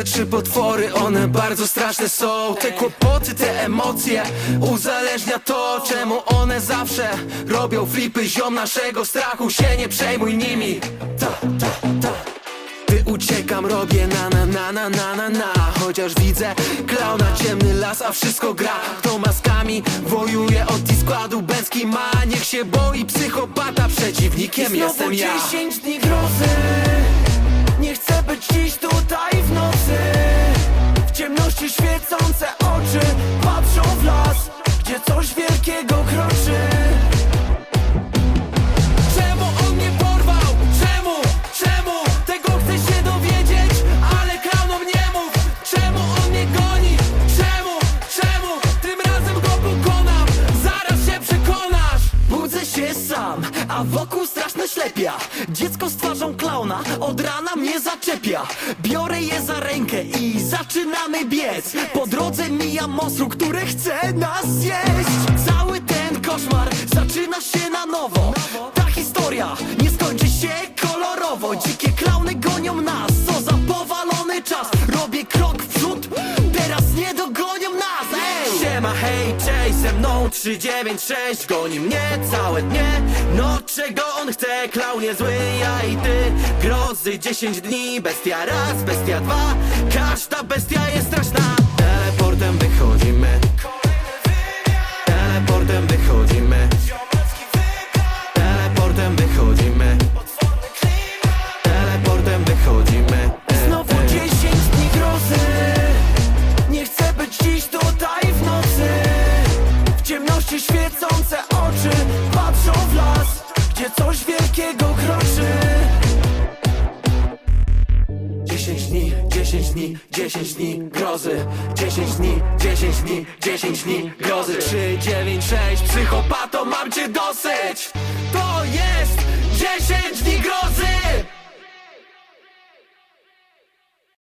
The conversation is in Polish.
te trzy potwory, one bardzo straszne są. Te kłopoty, te emocje, uzależnia to Czemu one zawsze robią flipy Ziom naszego strachu, się nie przejmuj nimi. Ta, ta, ta. Gdy uciekam robię na na na na na na na. Chociaż widzę klauna, ciemny las, a wszystko gra. Kto maskami wojuje od i składu. Bęcki ma, niech się boi psychopata. Przeciwnikiem jestem ja. dziesięć dni grozy Świecące oczy Patrzą w las, gdzie coś wielkiego kroczy Czemu on mnie porwał? Czemu? Czemu? Tego chcę się dowiedzieć, ale klaunom nie mów Czemu on mnie goni? Czemu? Czemu? Tym razem go pokonam Zaraz się przekonasz Budzę się sam, a wokół straszne ślepia. Dziecko z twarzą klauna od rana mnie zaczepia. Biorę je za rękę i zaczynamy biec. Po drodze mija monstru, które chce nas zjeść. Cały ten koszmar zaczyna się na nowo. Ta historia nie skończy się kolorowo. Dzikie klauny gonią nas, co za powalony czas. Robię krok w przód, teraz nie dogonią nas. Ej! Siema, hej, cześć, ze mną 396 Goni mnie całe dnie. No czego on chce, klaunie zły, ja i ty. Grozy 10 dni, bestia raz, bestia dwa. Każda bestia jest straszna świecące oczy Patrzą w las, gdzie coś wielkiego kroczy. 10 dni, 10 dni, 10 dni grozy. 10 dni, 10 dni, 10 dni grozy. 3, 9, 6, psychopato, mam cię dosyć. To jest 10 dni grozy